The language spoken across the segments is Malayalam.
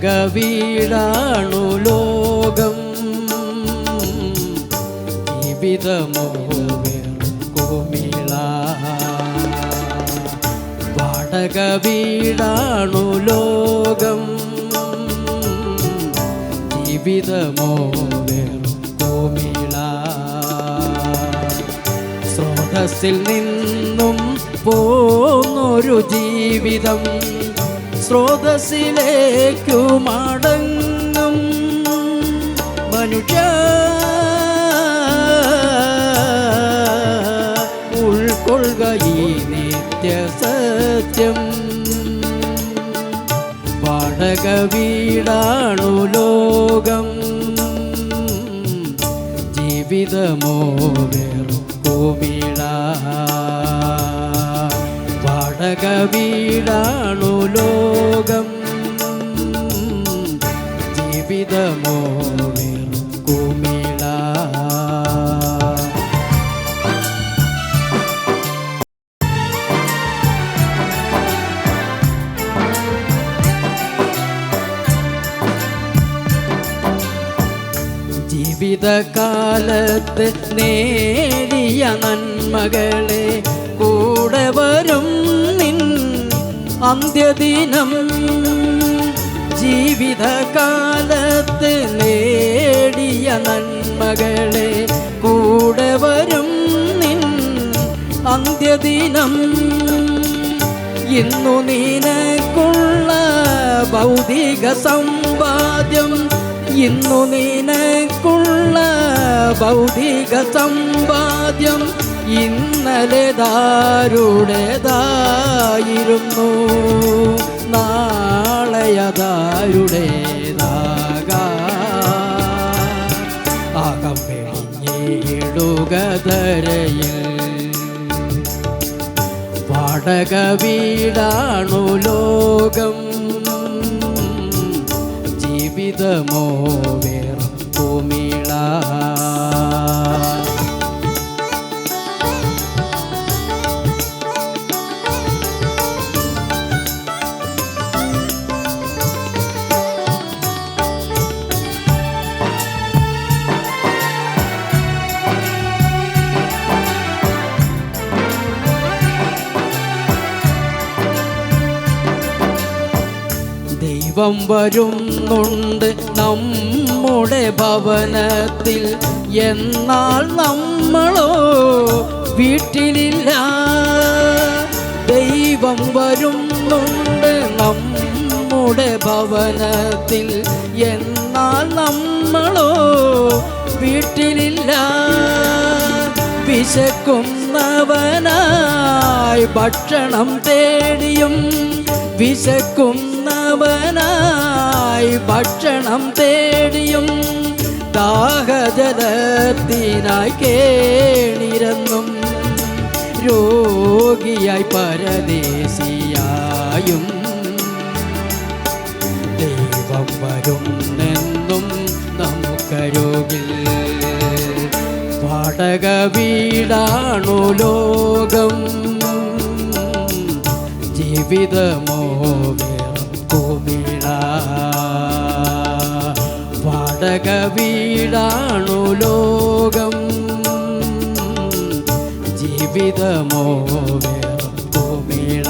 വീടാണു ലോകം. ജീവിതമോ കുമിള വാടക വീടാണു ലോകം. ജീവിതമോ കുമിള സ്രോതസ്സിൽ നിന്നും പോന്നൊരു ജീവിതം. സ്രോതസ്സിലേക്കു മടങ്ങും മനുഷ്യ ഉൾക്കൊള്ളുക വീടാണു ലോകം. ജീവിതമോ വേറും കുമിള വീടാണു ലോകം. ജീവിതമോ ജീവിതകാലത്ത് നേരിയ നന്മകളെ കൂടെ വരും നിൻ അന്ത്യദിനം. ജീവിതകാലത്ത് നേടിയ നന്മകളെ കൂടെ വരും നിൻ അന്ത്യദിനം. ഇന്നു നിനക്കുള്ള ഭൗതിക സമ്പാദ്യം ഇന്നു നിനക്കുള്ള ഭൗതിക സമ്പാദ്യം ഇന്നലെ ദാരുടേതായിരുന്നു. നാളെയതാരുടേതാകാം അകം വെളിഞ്ഞിടുകതരയിൽ വാടക വീടാണു ലോകം. ജീവിതമോ വേറും ദൈവം വരുന്നുണ്ട് നമ്മുടെ ഭവനത്തിൽ. എന്നാൽ നമ്മളോ വീട്ടിലില്ല. ദൈവം വരുന്നുണ്ട് നമ്മുടെ ഭവനത്തിൽ. എന്നാൽ നമ്മളോ വീട്ടിലില്ല. വിശക്കുന്നവനായി ഭക്ഷണം തേടിയും വിശക്കുന്നവനായി ഭക്ഷണം തേടിയും ദാഹജലത്തിനായി കേണിരന്നും രോഗിയായി പരദേശിയായും ദൈവം വരുന്നെന്നും നമുക്കരോഗിൽ വാടക വീടാണു ലോകം. ജീവിതമോ കുമിള വാടക വീടാണു ലോകം. ജീവിതമോ കുമിള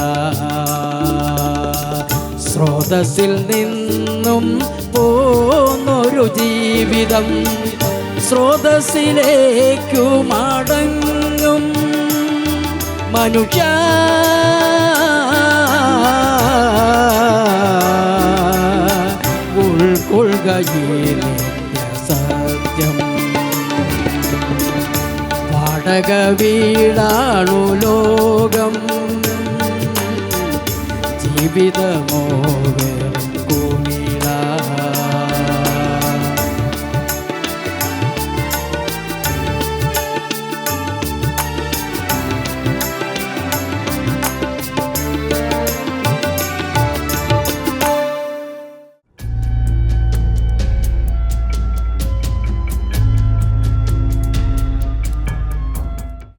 സ്രോതസ്സിൽ നിന്നും പോന്നൊരു ജീവിതം. സ്രോതസ്സിലേക്കു മടങ്ങും. മനുഷ്യ സത്യം. വാടക വീടാണു ലോകം. ജീവിതമോ